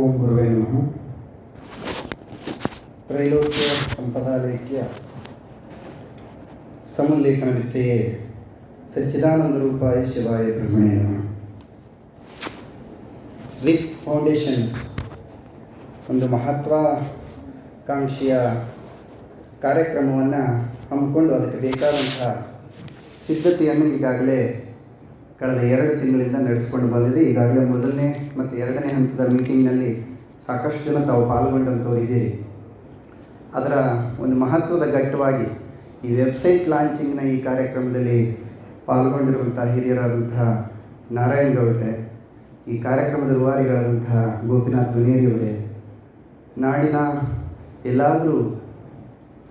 ಓಂ ಗುರುವೇ ನಮಃ. ತ್ರೈಲೋಕ್ಯ ಸಂಪದಾಲೇಖ್ಯ ಸಮುಲ್ಲೇಖನ ವಿದ್ಯೆಯೇ ಸಚ್ಚಿದಾನಂದ ರೂಪಾಯ ಶಿವಾಯ ಬ್ರಹ್ಮಣೇ ನಮಃ. ರಿಫ್ ಫೌಂಡೇಶನ್, ಒಂದು ಮಹತ್ವಾಕಾಂಕ್ಷೆಯ ಕಾರ್ಯಕ್ರಮವನ್ನು ಹಮ್ಮಿಕೊಂಡು ಅದಕ್ಕೆ ಬೇಕಾದಂತಹ ಸಿದ್ಧತೆಯನ್ನು ಈಗಾಗಲೇ ಕಳೆದ ಎರಡು ತಿಂಗಳಿಂದ ನಡೆಸಿಕೊಂಡು ಬಂದಿದೆ. ಈಗಾಗಲೇ ಮೊದಲನೇ ಮತ್ತು ಎರಡನೇ ಹಂತದ ಮೀಟಿಂಗ್ನಲ್ಲಿ ಸಾಕಷ್ಟು ಜನ ತಾವು ಪಾಲ್ಗೊಂಡಂಥವ್ರು ಇದ್ದೀರಿ. ಅದರ ಒಂದು ಮಹತ್ವದ ಘಟ್ಟವಾಗಿ ಈ ವೆಬ್ಸೈಟ್ ಲಾಂಚಿಂಗ್ನ ಈ ಕಾರ್ಯಕ್ರಮದಲ್ಲಿ ಪಾಲ್ಗೊಂಡಿರುವಂಥ ಹಿರಿಯರಾದಂತಹ ನಾರಾಯಣ್ ಗೌಡ್ರೆ, ಈ ಕಾರ್ಯಕ್ರಮದ ರೂವಾರಿಗಳಾದಂತಹ ಗೋಪಿನಾಥ್ ಮುನೇರಿಯವರೇ ನಾಡಿನ ಎಲ್ಲಾದರೂ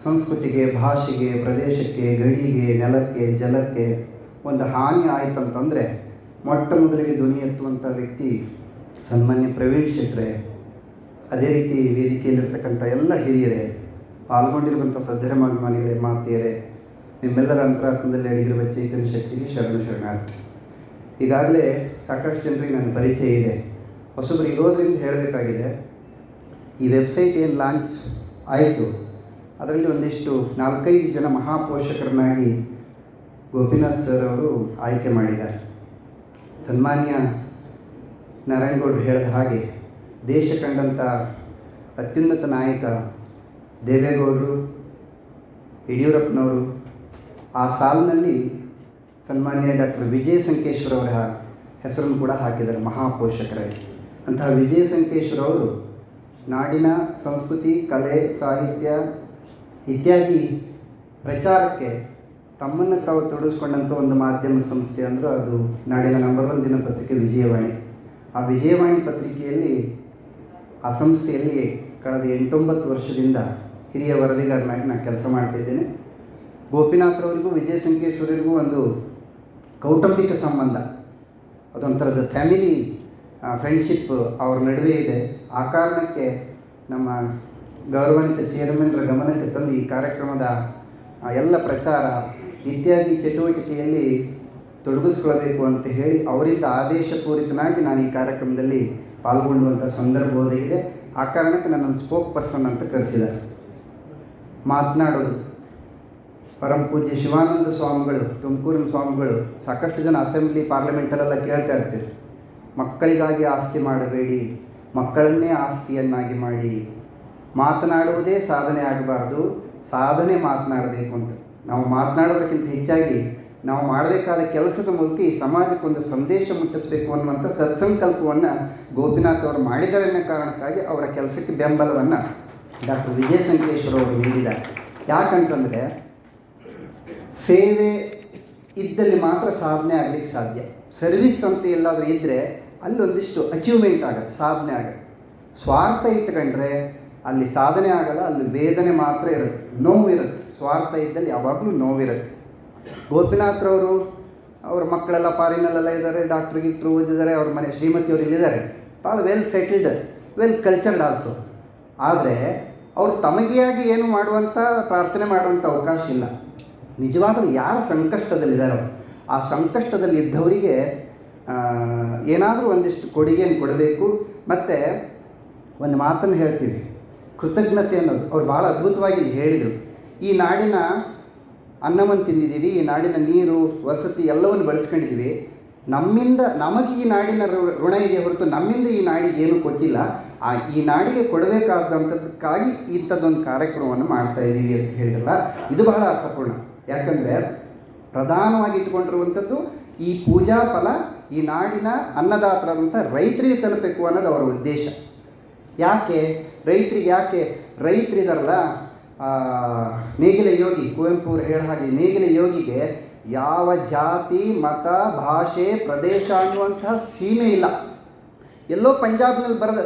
ಸಂಸ್ಕೃತಿಗೆ, ಭಾಷೆಗೆ, ಪ್ರದೇಶಕ್ಕೆ, ಗಡಿಗೆ, ನೆಲಕ್ಕೆ, ಜಲಕ್ಕೆ ಒಂದು ಹಾನಿ ಆಯಿತಂತಂದರೆ ಮೊಟ್ಟ ಮೊದಲಿಗೆ ಧ್ವನಿ ಎತ್ತುವಂಥ ವ್ಯಕ್ತಿ ಸನ್ಮಾನ್ಯ ಪ್ರವೀಣ್ ಶೆಟ್ರೆ, ಅದೇ ರೀತಿ ವೇದಿಕೆಯಲ್ಲಿರ್ತಕ್ಕಂಥ ಎಲ್ಲ ಹಿರಿಯರೇ, ಪಾಲ್ಗೊಂಡಿರುವಂಥ ಸದ್ಧರ್ಮಾಭಿಮಾನಿಗಳೇ ಮಾತೆಯರೇ, ನಿಮ್ಮೆಲ್ಲರ ಅಂತರಾತ್ಮದಲ್ಲಿ ಅಡಗಿರುವ ಚೈತನ್ಯ ಶಕ್ತಿಗೆ ಶರಣ ಶರಣಾರ್ಥಿ. ಈಗಾಗಲೇ ಸಾಕಷ್ಟು ಜನರಿಗೆ ನನ್ನ ಪರಿಚಯ ಇದೆ. ಹೊಸಬರು ಇರೋದ್ರಿಂದ ಹೇಳಬೇಕಾಗಿದೆ, ಈ ವೆಬ್ಸೈಟ್ ಏನು ಲಾಂಚ್ ಆಯಿತು, ಅದರಲ್ಲಿ ಒಂದಿಷ್ಟು ನಾಲ್ಕೈದು ಜನ ಮಹಾಪೋಷಕರನ್ನಾಗಿ ಗೋಪಿನಾಥ್ ಸರ್ ಅವರು ಆಯ್ಕೆ ಮಾಡಿದ್ದಾರೆ. ಸನ್ಮಾನ್ಯ ನಾರಾಯಣಗೌಡರು ಹೇಳಿದ ಹಾಗೆ ದೇಶ ಕಂಡಂಥ ಅತ್ಯುನ್ನತ ನಾಯಕ ದೇವೇಗೌಡರು, ಯಡಿಯೂರಪ್ಪನವರು ಆ ಸಾಲಿನಲ್ಲಿ ಸನ್ಮಾನ್ಯ ಡಾಕ್ಟರ್ ವಿಜಯ ಸಂಕೇಶ್ವರ ಅವರ ಹೆಸರನ್ನು ಕೂಡ ಹಾಕಿದ್ದಾರೆ ಮಹಾಪೋಷಕರಾಗಿ. ಅಂತಹ ವಿಜಯ ಸಂಕೇಶ್ವರ ಅವರು ನಾಡಿನ ಸಂಸ್ಕೃತಿ, ಕಲೆ, ಸಾಹಿತ್ಯ ಇತ್ಯಾದಿ ಪ್ರಚಾರಕ್ಕೆ ತಮ್ಮನ್ನು ತಾವು ತೊಡಗಿಸ್ಕೊಂಡಂಥ ಒಂದು ಮಾಧ್ಯಮ ಸಂಸ್ಥೆ ಅಂದ್ರೆ ಅದು ನಾಡಿನ ನಂಬರ್ ಒನ್ ದಿನಪತ್ರಿಕೆ ವಿಜಯವಾಣಿ. ಆ ವಿಜಯವಾಣಿ ಪತ್ರಿಕೆಯಲ್ಲಿ, ಆ ಸಂಸ್ಥೆಯಲ್ಲಿ ಕಳೆದ ಎಂಟೊಂಬತ್ತು ವರ್ಷದಿಂದ ಹಿರಿಯ ವರದಿಗಾರನಾಗಿ ನಾನು ಕೆಲಸ ಮಾಡ್ತಿದ್ದೇನೆ ಗೋಪಿನಾಥ್ರವರಿಗೂ ವಿಜಯ ಸಂಕೇಶ್ವರಿಗೂ ಒಂದು ಕೌಟುಂಬಿಕ ಸಂಬಂಧ. ಅದೊಂಥರದ ಫ್ಯಾಮಿಲಿ ಫ್ರೆಂಡ್ಶಿಪ್ ಅವ್ರ ನಡುವೆ ಇದೆ. ಆ ಕಾರಣಕ್ಕೆ ನಮ್ಮ ಗೌರವಾನ್ವಿತ ಚೇರ್ಮನ್ರ ಗಮನಕ್ಕೆ ತಂದು ಈ ಕಾರ್ಯಕ್ರಮದ ಎಲ್ಲ ಪ್ರಚಾರ ಇತ್ಯಾದಿ ಚಟುವಟಿಕೆಯಲ್ಲಿ ತೊಡಗಿಸ್ಕೊಳ್ಬೇಕು ಅಂತ ಹೇಳಿ ಅವರಿಂದ ಆದೇಶಪೂರಿತನಾಗಿ ನಾನು ಈ ಕಾರ್ಯಕ್ರಮದಲ್ಲಿ ಪಾಲ್ಗೊಳ್ಳುವಂಥ ಸಂದರ್ಭ ಇದೆ ಆ ಕಾರಣಕ್ಕೆ ನನ್ನನ್ನು ಸ್ಪೋಕ್ ಪರ್ಸನ್ ಅಂತ ಕರೆಸಿದ್ದಾರೆ. ಮಾತನಾಡೋದು. ಪರಮ ಪೂಜ್ಯ ಶಿವಾನಂದ ಸ್ವಾಮಿಗಳು, ತುಮಕೂರಿನ ಸ್ವಾಮಿಗಳು ಸಾಕಷ್ಟು ಜನ ಅಸೆಂಬ್ಲಿ ಪಾರ್ಲಿಮೆಂಟಲ್ಲೆಲ್ಲ ಕೇಳ್ತಾ ಇರ್ತೀರಿ. ಮಕ್ಕಳಿಗಾಗಿ ಆಸ್ತಿ ಮಾಡಬೇಡಿ, ಮಕ್ಕಳನ್ನೇ ಆಸ್ತಿಯನ್ನಾಗಿ ಮಾಡಿ. ಮಾತನಾಡುವುದೇ ಸಾಧನೆ ಆಗಬಾರ್ದು, ಸಾಧನೆ ಮಾತನಾಡಬೇಕು ಅಂತ. ನಾವು ಮಾತನಾಡೋದಕ್ಕಿಂತ ಹೆಚ್ಚಾಗಿ ನಾವು ಮಾಡಬೇಕಾದ ಕೆಲಸದ ಮೂಲಕ ಈ ಸಮಾಜಕ್ಕೆ ಒಂದು ಸಂದೇಶ ಮುಟ್ಟಿಸಬೇಕು ಅನ್ನುವಂಥ ಸತ್ಸಂಕಲ್ಪವನ್ನು ಗೋಪಿನಾಥ್ ಅವರು ಮಾಡಿದ್ದಾರೆ ಅನ್ನೋ ಕಾರಣಕ್ಕಾಗಿ ಅವರ ಕೆಲಸಕ್ಕೆ ಬೆಂಬಲವನ್ನು ಡಾಕ್ಟರ್ ವಿಜಯ ಸಂಕೇಶ್ವರ ಅವರು ನೀಡಿದ್ದಾರೆ. ಯಾಕಂತಂದರೆ ಸೇವೆ ಇದ್ದಲ್ಲಿ ಮಾತ್ರ ಸಾಧನೆ ಆಗಲಿಕ್ಕೆ ಸಾಧ್ಯ. ಸರ್ವಿಸ್ ಅಂತ ಎಲ್ಲಾದರೂ ಇದ್ದರೆ ಅಲ್ಲೊಂದಿಷ್ಟು ಅಚೀವ್ಮೆಂಟ್ ಆಗುತ್ತೆ, ಸಾಧನೆ ಆಗುತ್ತೆ. ಸ್ವಾರ್ಥ ಇಟ್ಕೊಂಡ್ರೆ ಅಲ್ಲಿ ಸಾಧನೆ ಆಗಲ್ಲ, ಅಲ್ಲಿ ವೇದನೆ ಮಾತ್ರ ಇರುತ್ತೆ. ನೋವು ಇರುತ್ತೆ. ಸ್ವಾರ್ಥ ಇದ್ದಲ್ಲಿ ಯಾವಾಗಲೂ ನೋವಿರುತ್ತೆ. ಗೋಪಿನಾಥ್ರವರು ಅವ್ರ ಮಕ್ಕಳೆಲ್ಲ ಫಾರಿನಲ್ಲೆಲ್ಲ ಇದ್ದಾರೆ ಡಾಕ್ಟ್ರ್ ಗಿಕ್ಟ್ರು ಓದಿದ್ದಾರೆ, ಅವ್ರ ಮನೆ ಶ್ರೀಮತಿಯವರು ಇಲ್ಲಿದ್ದಾರೆ. ಭಾಳ well settled well cultured also ಆದರೆ ಅವರು ತಮಗಿಯಾಗಿ ಏನು ಮಾಡುವಂಥ ಪ್ರಾರ್ಥನೆ ಮಾಡುವಂಥ ಅವಕಾಶ ಇಲ್ಲ. ನಿಜವಾಗಲೂ ಯಾರ ಸಂಕಷ್ಟದಲ್ಲಿದ್ದಾರೋ ಆ ಸಂಕಷ್ಟದಲ್ಲಿ ಇದ್ದವರಿಗೆ ಏನಾದರೂ ಒಂದಿಷ್ಟು ಕೊಡುಗೆಯನ್ನು ಕೊಡಬೇಕು. ಮತ್ತು ಒಂದು ಮಾತನ್ನು ಹೇಳ್ತೀವಿ ಕೃತಜ್ಞತೆ ಅನ್ನೋದು. ಅವ್ರು ಭಾಳ ಅದ್ಭುತವಾಗಿ ಇಲ್ಲಿ ಹೇಳಿದರು. ಈ ನಾಡಿನ ಅನ್ನವನ್ನು ತಿಂದಿದ್ದೀವಿ, ಈ ನಾಡಿನ ನೀರು, ವಸತಿ ಎಲ್ಲವನ್ನು ಬಳಸ್ಕೊಂಡಿದ್ದೀವಿ. ನಮ್ಮಿಂದ ನಮಗೆ ಈ ನಾಡಿನ ಋಣ ಇದೆ ಹೊರತು ನಮ್ಮಿಂದ ಈ ನಾಡಿಗೆ ಏನು ಕೊಟ್ಟಿಲ್ಲ. ಆ, ಈ ನಾಡಿಗೆ ಕೊಡಬೇಕಾದಂಥದ್ದಕ್ಕಾಗಿ ಇಂಥದ್ದೊಂದು ಕಾರ್ಯಕ್ರಮವನ್ನು ಮಾಡ್ತಾ ಇದ್ದೀವಿ ಅಂತ ಹೇಳಿದಲ್ಲ, ಇದು ಬಹಳ ಅರ್ಥಪೂರ್ಣ. ಯಾಕಂದರೆ ಪ್ರಧಾನವಾಗಿ ಇಟ್ಕೊಂಡಿರುವಂಥದ್ದು ಈ ಪೂಜಾ ಫಲ, ಈ ನಾಡಿನ ಅನ್ನದಾತರಾದಂಥ ರೈತರಿಗೆ ತಲುಪಬೇಕು ಅನ್ನೋದು ಅವರ ಉದ್ದೇಶ. ಯಾಕೆ ರೈತರಿಗೆ ಯಾಕೆ ರೈತರಿದಾರಲ್ಲ ನೇಗಿಲ ಯೋಗಿ, ಕುವೆಂಪು ಅವರು ಹೇಳ ಹಾಗೆ ನೇಗಿಲ ಯೋಗಿಗೆ ಯಾವ ಜಾತಿ, ಮತ, ಭಾಷೆ, ಪ್ರದೇಶ ಅನ್ನುವಂತಹ ಸೀಮೆ ಇಲ್ಲ. ಎಲ್ಲೋ ಪಂಜಾಬ್ನಲ್ಲಿ ಬರೆದ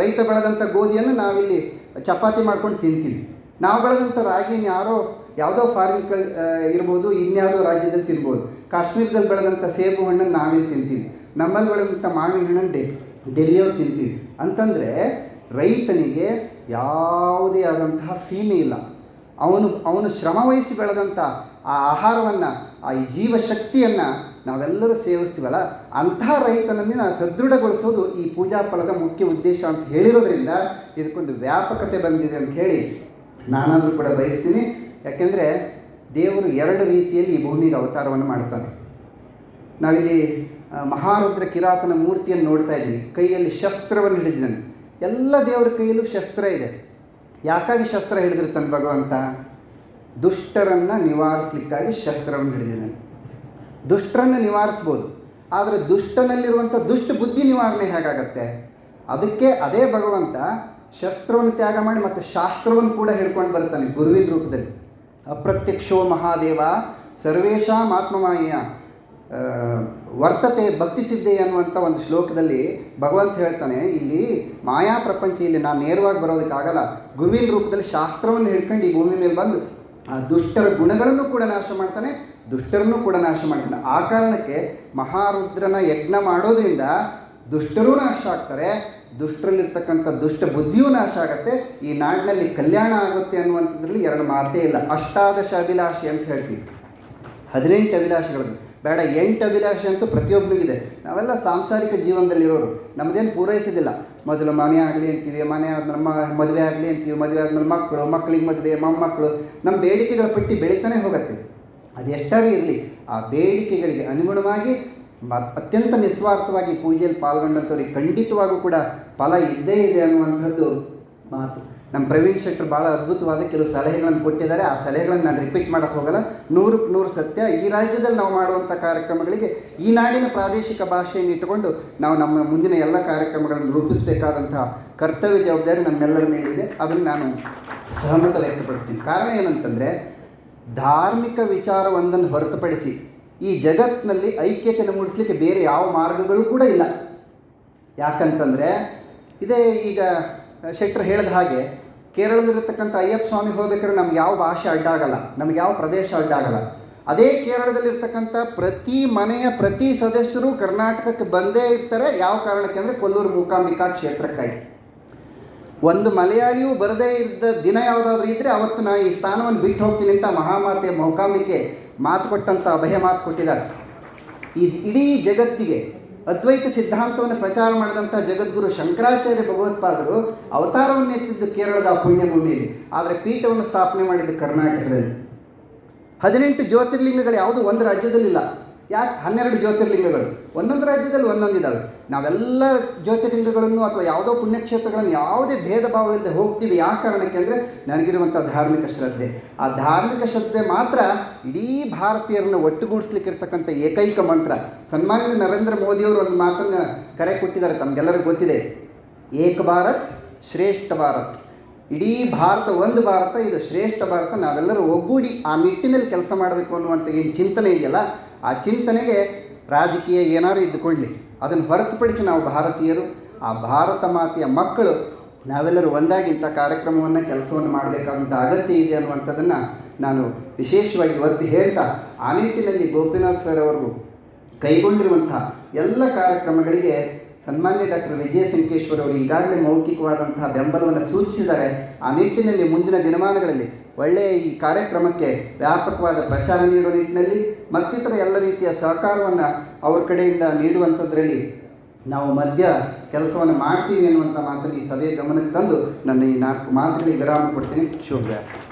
ರೈತ ಬೆಳೆದಂಥ ಗೋಧಿಯನ್ನು ನಾವಿಲ್ಲಿ ಚಪಾತಿ ಮಾಡ್ಕೊಂಡು ತಿಂತೀವಿ. ನಾವು ಬೆಳೆದಂಥ ರಾಗಿನ ಯಾರೋ ಯಾವುದೋ ಫಾರಿನ್ ಕಲ್ ಇರ್ಬೋದು, ಇನ್ಯಾವುದೋ ರಾಜ್ಯದಲ್ಲಿ ತಿನ್ಬೋದು. ಕಾಶ್ಮೀರದಲ್ಲಿ ಬೆಳೆದಂಥ ಸೇಬು ಹಣ್ಣನ್ನು ನಾವಿಲ್ಲಿ ತಿಂತೀವಿ. ನಮ್ಮಲ್ಲಿ ಬೆಳೆದಂಥ ಮಾವಿನ ಹಣ್ಣನ್ನು ಡೆ ಡೆಲ್ಲಿಯವ್ರು ತಿಂತೀವಿ. ಅಂತಂದರೆ ರೈತನಿಗೆ ಯಾವುದೇ ಆದಂತಹ ಸೀಮೆ ಇಲ್ಲ. ಅವನು ಅವನು ಶ್ರಮವಹಿಸಿ ಬೆಳೆದಂಥ ಆ ಆಹಾರವನ್ನು, ಆ ಜೀವಶಕ್ತಿಯನ್ನು ನಾವೆಲ್ಲರೂ ಸೇವಿಸ್ತೀವಲ್ಲ? ಅಂತಹ ರೈತನನ್ನು ಸದೃಢಗೊಳಿಸೋದು ಈ ಪೂಜಾ ಫಲದ ಮುಖ್ಯ ಉದ್ದೇಶ ಅಂತ ಹೇಳಿರೋದ್ರಿಂದ ಇದಕ್ಕೊಂದು ವ್ಯಾಪಕತೆ ಬಂದಿದೆ ಅಂತ ಹೇಳಿ ನಾನಾದರೂ ಕೂಡ ಬಯಸ್ತೀನಿ. ಯಾಕೆಂದರೆ ದೇವರು ಎರಡು ರೀತಿಯಲ್ಲಿ ಈ ಭೂಮಿಗೆ ಅವತಾರವನ್ನು ಮಾಡ್ತಾನೆ ನಾವಿಲ್ಲಿ ಮಹಾರುದ್ರ ಕಿರಾತನ ಮೂರ್ತಿಯನ್ನು ನೋಡ್ತಾ ಇದ್ದೀನಿ. ಕೈಯಲ್ಲಿ ಶಸ್ತ್ರವನ್ನು ಹಿಡಿದಿದ್ದಾನೆ. ಎಲ್ಲ ದೇವರ ಕೈಯಲ್ಲೂ ಶಸ್ತ್ರ ಇದೆ. ಯಾಕಾಗಿ ಶಸ್ತ್ರ ಹಿಡಿದಿರ್ತಾನೆ ಭಗವಂತ? ದುಷ್ಟರನ್ನು ನಿವಾರಿಸಲಿಕ್ಕಾಗಿ ಶಸ್ತ್ರವನ್ನು ಹಿಡಿದಿದ್ದಾನೆ. ದುಷ್ಟರನ್ನು ನಿವಾರಿಸ್ಬೋದು. ಆದರೆ ದುಷ್ಟನಲ್ಲಿರುವಂಥ ದುಷ್ಟ ಬುದ್ಧಿ ನಿವಾರಣೆ ಹೇಗಾಗತ್ತೆ? ಅದಕ್ಕೆ ಅದೇ ಭಗವಂತ ಶಸ್ತ್ರವನ್ನು ತ್ಯಾಗ ಮಾಡಿ ಮತ್ತು ಶಾಸ್ತ್ರವನ್ನು ಕೂಡ ಹಿಡ್ಕೊಂಡು ಬರ್ತಾನೆ ಗುರುವಿನ ರೂಪದಲ್ಲಿ. ಅಪ್ರತ್ಯಕ್ಷೋ ಮಹಾದೇವ ಸರ್ವೇಶಾಂ ಆತ್ಮಮಾಯ ವರ್ತತೆ ಭಕ್ತಿ ಸಿದ್ಧಿ ಅನ್ನುವಂಥ ಒಂದು ಶ್ಲೋಕದಲ್ಲಿ ಭಗವಂತ ಹೇಳ್ತಾನೆ, ಇಲ್ಲಿ ಮಾಯಾ ಪ್ರಪಂಚ ಇಲ್ಲಿ ನಾನು ನೇರವಾಗಿ ಬರೋದಕ್ಕಾಗಲ್ಲ. ಗುರುವಿನ ರೂಪದಲ್ಲಿ ಶಾಸ್ತ್ರವನ್ನು ಹಿಡ್ಕೊಂಡು ಈ ಭೂಮಿ ಮೇಲೆ ಬಂದು ಆ ದುಷ್ಟರ ಗುಣಗಳನ್ನು ಕೂಡ ನಾಶ ಮಾಡ್ತಾನೆ, ದುಷ್ಟರನ್ನು ಕೂಡ ನಾಶ ಮಾಡ್ತಾನೆ. ಆ ಕಾರಣಕ್ಕೆ ಮಹಾರುದ್ರನ ಯಜ್ಞ ಮಾಡೋದ್ರಿಂದ ದುಷ್ಟರೂ ನಾಶ ಆಗ್ತಾರೆ, ದುಷ್ಟರಲ್ಲಿರ್ತಕ್ಕಂಥ ದುಷ್ಟ ಬುದ್ಧಿಯೂ ನಾಶ ಆಗುತ್ತೆ. ಈ ನಾಡಿನಲ್ಲಿ ಕಲ್ಯಾಣ ಆಗುತ್ತೆ ಅನ್ನುವಂಥದ್ರಲ್ಲಿ ಎರಡು ಮಾತೇ ಇಲ್ಲ. ಅಷ್ಟಾದಶ ಅಭಿಲಾಷೆ ಅಂತ ಹೇಳ್ತೀವಿ. ಹದಿನೆಂಟು ಅಭಿಲಾಷೆಗಳು ಬೇಡ, ಎಂಟು ಅಭಿಲಾಷೆ ಅಂತೂ ಪ್ರತಿಯೊಬ್ಬನಿಗಿದೆ ನಾವೆಲ್ಲ ಸಾಂಸಾರಿಕ ಜೀವನದಲ್ಲಿರೋರು. ನಮ್ಮದೇನು ಪೂರೈಸೋದಿಲ್ಲ ಮೊದಲು ಮನೆ ಆಗಲಿ ಅಂತೀವಿ, ಮನೆ ನಮ್ಮ ಮದುವೆ ಆಗಲಿ ಅಂತೀವಿ, ಮದುವೆ ಆದ್ಮೇಲೆ ಮಕ್ಕಳು, ಮಕ್ಕಳಿಗೆ ಮದುವೆ, ಮೊಮ್ಮಕ್ಕಳು, ನಮ್ಮ ಬೇಡಿಕೆಗಳ ಪಟ್ಟಿ ಬೆಳೀತಾನೆ ಹೋಗುತ್ತೆ. ಅದು ಎಷ್ಟಾರು ಇರಲಿ. ಆ ಬೇಡಿಕೆಗಳಿಗೆ ಅನುಗುಣವಾಗಿ ಮ, ಅತ್ಯಂತ ನಿಸ್ವಾರ್ಥವಾಗಿ ಪೂಜೆಯಲ್ಲಿ ಪಾಲ್ಗೊಂಡಂಥವ್ರಿಗೆ ಖಂಡಿತವಾಗೂ ಕೂಡ ಫಲ ಇದ್ದೇ ಇದೆ ಅನ್ನುವಂಥದ್ದು ಮಾತು. ನಮ್ಮ ಪ್ರವೀಣ್ ಶೆಟ್ಟರ್ ಭಾಳ ಅದ್ಭುತವಾದ ಕೆಲವು ಸಲಹೆಗಳನ್ನು ಕೊಟ್ಟಿದ್ದಾರೆ. ಆ ಸಲಹೆಗಳನ್ನು ನಾನು ರಿಪೀಟ್ ಮಾಡೋಕೆ ಹೋಗಲ್ಲ. ನೂರಕ್ಕೆ ನೂರು ಸತ್ಯ. ಈ ರಾಜ್ಯದಲ್ಲಿ ನಾವು ಮಾಡುವಂಥ ಕಾರ್ಯಕ್ರಮಗಳಿಗೆ ಈ ನಾಡಿನ ಪ್ರಾದೇಶಿಕ ಭಾಷೆಯನ್ನು ಇಟ್ಟುಕೊಂಡು ನಾವು ನಮ್ಮ ಮುಂದಿನ ಎಲ್ಲ ಕಾರ್ಯಕ್ರಮಗಳನ್ನು ರೂಪಿಸಬೇಕಾದಂತಹ ಕರ್ತವ್ಯ ಜವಾಬ್ದಾರಿ ನಮ್ಮೆಲ್ಲರ ಮೇಲಿದೆ. ಅದನ್ನು ನಾನು ಸಹಮತ ವ್ಯಕ್ತಪಡಿಸ್ತೀನಿ. ಕಾರಣ ಏನಂತಂದರೆ, ಧಾರ್ಮಿಕ ವಿಚಾರವೊಂದನ್ನು ಹೊರತುಪಡಿಸಿ ಈ ಜಗತ್ತಿನಲ್ಲಿ ಐಕ್ಯತೆಯನ್ನು ಮೂಡಿಸಲಿಕ್ಕೆ ಬೇರೆ ಯಾವ ಮಾರ್ಗಗಳು ಕೂಡ ಇಲ್ಲ. ಯಾಕಂತಂದರೆ, ಇದೇ ಈಗ ಶೆಟ್ಟರ್ ಹೇಳಿದ ಹಾಗೆ, ಕೇರಳದಲ್ಲಿರ್ತಕ್ಕಂಥ ಅಯ್ಯಪ್ಪ ಸ್ವಾಮಿ ಹೋಗ್ಬೇಕಾದ್ರೆ ನಮ್ಗೆ ಯಾವ ಭಾಷೆ ಅಡ್ಡಾಗಲ್ಲ, ನಮ್ಗೆ ಯಾವ ಪ್ರದೇಶ ಅಡ್ಡಾಗಲ್ಲ. ಅದೇ ಕೇರಳದಲ್ಲಿರ್ತಕ್ಕಂಥ ಪ್ರತಿ ಮನೆಯ ಪ್ರತಿ ಸದಸ್ಯರು ಕರ್ನಾಟಕಕ್ಕೆ ಬಂದೇ ಇರ್ತಾರೆ, ಯಾವ ಕಾರಣಕ್ಕೆ ಅಂದರೆ ಕೊಲ್ಲೂರು ಮೂಕಾಂಬಿಕಾ ಕ್ಷೇತ್ರಕ್ಕಾಗಿ. ಒಂದು ಮಲಯಾಳಿಯೂ ಬರದೇ ಇದ್ದ ದಿನ ಯಾವುದಾದ್ರೂ ಇದ್ದರೆ ಅವತ್ತು ನಾನು ಈ ಸ್ಥಾನವನ್ನು ಬಿಟ್ಟು ಹೋಗ್ತೀನಿ ಅಂತ ಮಹಾಮಾತೆ ಮೂಕಾಂಬಿಕೆ ಮಾತು ಕೊಟ್ಟಂಥ ಅಭಯ ಮಾತು ಕೊಟ್ಟಿದ್ದಾರೆ. ಈ ಇಡೀ ಜಗತ್ತಿಗೆ ಅದ್ವೈತ ಸಿದ್ಧಾಂತವನ್ನು ಪ್ರಚಾರ ಮಾಡಿದಂಥ ಜಗದ್ಗುರು ಶಂಕರಾಚಾರ್ಯ ಭಗವತ್ಪಾದರು ಅವತಾರವನ್ನು ಎತ್ತಿದ್ದು ಕೇರಳದ ಪುಣ್ಯಭೂಮಿಯಲ್ಲಿ. ಆದರೆ ಪೀಠವನ್ನು ಸ್ಥಾಪನೆ ಮಾಡಿದ್ದು ಕರ್ನಾಟಕದಲ್ಲಿ. ಹದಿನೆಂಟು ಜ್ಯೋತಿರ್ಲಿಂಗಗಳು ಯಾವುದು ಒಂದು ರಾಜ್ಯದಲ್ಲಿಲ್ಲ. ಯಾಕೆ ಹನ್ನೆರಡು ಜ್ಯೋತಿರ್ಲಿಂಗಗಳು? ಒಂದೊಂದು ರಾಜ್ಯದಲ್ಲಿ ಒಂದೊಂದಿದ್ದಾವೆ ನಾವೆಲ್ಲ ಜ್ಯೋತಿರ್ಲಿಂಗಗಳನ್ನು ಅಥವಾ ಯಾವುದೋ ಪುಣ್ಯಕ್ಷೇತ್ರಗಳನ್ನು ಯಾವುದೇ ಭೇದ ಭಾವ ಇಲ್ಲದೆ ಹೋಗ್ತೀವಿ. ಯಾವ ಕಾರಣಕ್ಕೆ ಅಂದರೆ ನನಗಿರುವಂಥ ಧಾರ್ಮಿಕ ಶ್ರದ್ಧೆ. ಆ ಧಾರ್ಮಿಕ ಶ್ರದ್ಧೆ ಮಾತ್ರ ಇಡೀ ಭಾರತೀಯರನ್ನು ಒಟ್ಟುಗೂಡಿಸ್ಲಿಕ್ಕಿರ್ತಕ್ಕಂಥ ಏಕೈಕ ಮಂತ್ರ. ಸನ್ಮಾನ್ಯ ನರೇಂದ್ರ ಮೋದಿಯವರು ಒಂದು ಮಾತನ್ನು ಕರೆ ಕೊಟ್ಟಿದ್ದಾರೆ. ತಮಗೆಲ್ಲರಿಗೂ ಗೊತ್ತಿದೆ. ಏಕ ಭಾರತ್, ಶ್ರೇಷ್ಠ ಭಾರತ್. ಇಡೀ ಭಾರತ ಒಂದು ಭಾರತ, ಇದು ಶ್ರೇಷ್ಠ ಭಾರತ. ನಾವೆಲ್ಲರೂ ಒಗ್ಗೂಡಿ ಆ ನಿಟ್ಟಿನಲ್ಲಿ ಕೆಲಸ ಮಾಡಬೇಕು ಅನ್ನುವಂಥ ಏನು ಚಿಂತನೆ ಇದೆಯಲ್ಲ ಆ ಚಿಂತನೆಗೆ ರಾಜಕೀಯ ಏನಾದರೂ ಇದ್ದುಕೊಳ್ಳಿ. ಅದನ್ನು ಹೊರತುಪಡಿಸಿ ನಾವು ಭಾರತೀಯರು, ಆ ಭಾರತ ಮಾತೆಯ ಮಕ್ಕಳು ನಾವೆಲ್ಲರೂ ಒಂದಾಗಿ ಇಂಥ ಕಾರ್ಯಕ್ರಮವನ್ನು, ಕೆಲಸವನ್ನು ಮಾಡಬೇಕಾದಂಥ ಅಗತ್ಯ ಇದೆ ಅನ್ನುವಂಥದ್ದನ್ನು ನಾನು ವಿಶೇಷವಾಗಿ ಒತ್ತಿ ಹೇಳ್ತಾ, ಆ ನಿಟ್ಟಿನಲ್ಲಿ ಗೋಪಿನಾಥ್ ಸರ್ ಅವರು ಕೈಗೊಂಡಿರುವಂಥ ಎಲ್ಲ ಕಾರ್ಯಕ್ರಮಗಳಿಗೆ ಸನ್ಮಾನ್ಯ ಡಾಕ್ಟರ್ ವಿಜಯ ಸಂಕೇಶ್ವರ್ ಅವರು ಈಗಾಗಲೇ ಮೌಖಿಕವಾದಂತಹ ಬೆಂಬಲವನ್ನು ಸೂಚಿಸಿದ್ದಾರೆ. ಆ ನಿಟ್ಟಿನಲ್ಲಿ ಮುಂದಿನ ದಿನಮಾನಗಳಲ್ಲಿ ಒಳ್ಳೆಯ ಈ ಕಾರ್ಯಕ್ರಮಕ್ಕೆ ವ್ಯಾಪಕವಾದ ಪ್ರಚಾರ ನೀಡುವ ನಿಟ್ಟಿನಲ್ಲಿ ಮತ್ತಿತರ ಎಲ್ಲ ರೀತಿಯ ಸಹಕಾರವನ್ನು ಅವ್ರ ಕಡೆಯಿಂದ ನೀಡುವಂಥದ್ರಲ್ಲಿ ನಾವು ಮಧ್ಯ ಕೆಲಸವನ್ನು ಮಾಡ್ತೀವಿ ಅನ್ನುವಂಥ ಮಾತನ್ನು ಈ ಸಭೆಯ ಗಮನಕ್ಕೆ ತಂದು ನನ್ನ ಈ ನಾಲ್ಕು ಮಾತುಗಳಿಗೆ ವಿರಾಮ ಕೊಡ್ತೀನಿ. ಶುಭ.